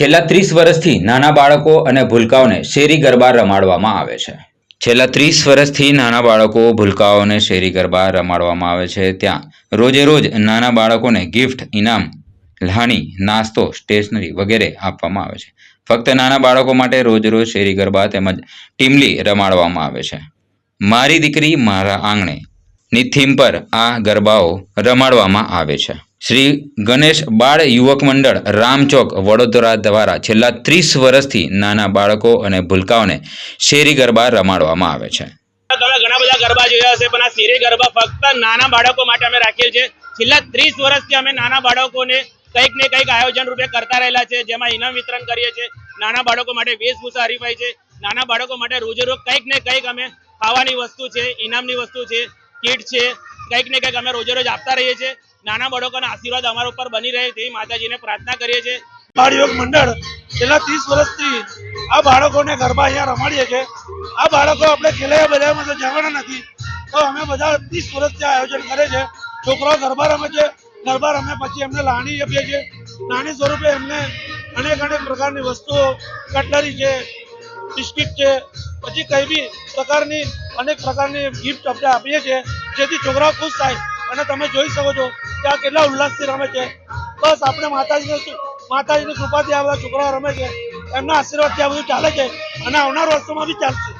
છેલ્લા ત્રીસ વર્ષથી નાના બાળકો અને ભૂલકાઓને શેરી ગરબા રમાડવામાં આવે છે. છેલ્લા ત્રીસ વર્ષથી નાના બાળકો, ભૂલકાઓને શેરી ગરબા રમાડવામાં આવે છે. ત્યાં રોજે રોજ નાના બાળકોને ગિફ્ટ, ઇનામ લાણી નાસ્તો, સ્ટેશનરી વગેરે આપવામાં આવે છે. ફક્ત નાના બાળકો માટે રોજ રોજ શેરી ગરબા તેમજ ટીમલી રમાડવામાં આવે છે. મારી દીકરી મારા આંગણે ની થીમ પર આ ગરબાઓ રમાડવામાં આવે છે. શ્રી ગણેશ બાળ યુવક મંડળ રામચોક વડોદરા દ્વારા છેલ્લા ત્રીસ વર્ષથી નાના બાળકો અને ભૂલકાઓને શેરી ગરબા રમાડવામાં આવે છે. તમે ઘણા બધા ગરબા જોયા હશે, પણ આ શેરી ગરબા ફક્ત નાના બાળકો માટે અમે રાખેલ છે. છેલ્લા ત્રીસ વર્ષથી અમે નાના બાળકોને કંઈક ને કંઈક આયોજન રૂપે કરતા રહેલા છે, જેમાં ઇનામ વિતરણ કરીએ છીએ. નાના બાળકો માટે વેશભૂષા હરીફાય છે. નાના બાળકો માટે રોજે રોજ કંઈક ને કંઈક અમે ખાવાની વસ્તુ છે, ઇનામની વસ્તુ છે, કીટ છે, કંઈક ને કંઈક અમે રોજે રોજ આપતા રહીએ છીએ. નાના બાળકોના આશીર્વાદ અમારા ઉપર બની રહે તેવી માતાજીને પ્રાર્થના કરીએ છીએ. બાળ યુવક મંડળ છેલ્લા ત્રીસ વર્ષથી આ બાળકોને ગરબા અહીંયા રમાડીએ છીએ આ બાળકો આપણે ખેલાયા બધામાં તો જવાના નથી. તો અમે બધા ત્રીસ વર્ષથી આયોજન કરે છે. છોકરાઓ ગરબા રમે છે. ગરબા રમે પછી એમને લાણી આપીએ છીએ. નાની સ્વરૂપે એમને અનેક અનેક પ્રકારની વસ્તુઓ, કટલરી છે, બિસ્કિટ છે, પછી કઈ બી પ્રકારની અનેક પ્રકારની ગિફ્ટ આપણે આપીએ છીએ. જેથી છોકરાઓ ખુશ થાય. અને તમે જોઈ શકો છો કે આ કેટલા ઉલ્લાસથી રમે છે. બસ આપણે માતાજીને માતાજીની કૃપાથી આ બધા છોકરાઓ રમે છે. એમના આશીર્વાદથી આ બધું ચાલે છે. અને આવનાર વર્ષોમાં બી ચાલશે.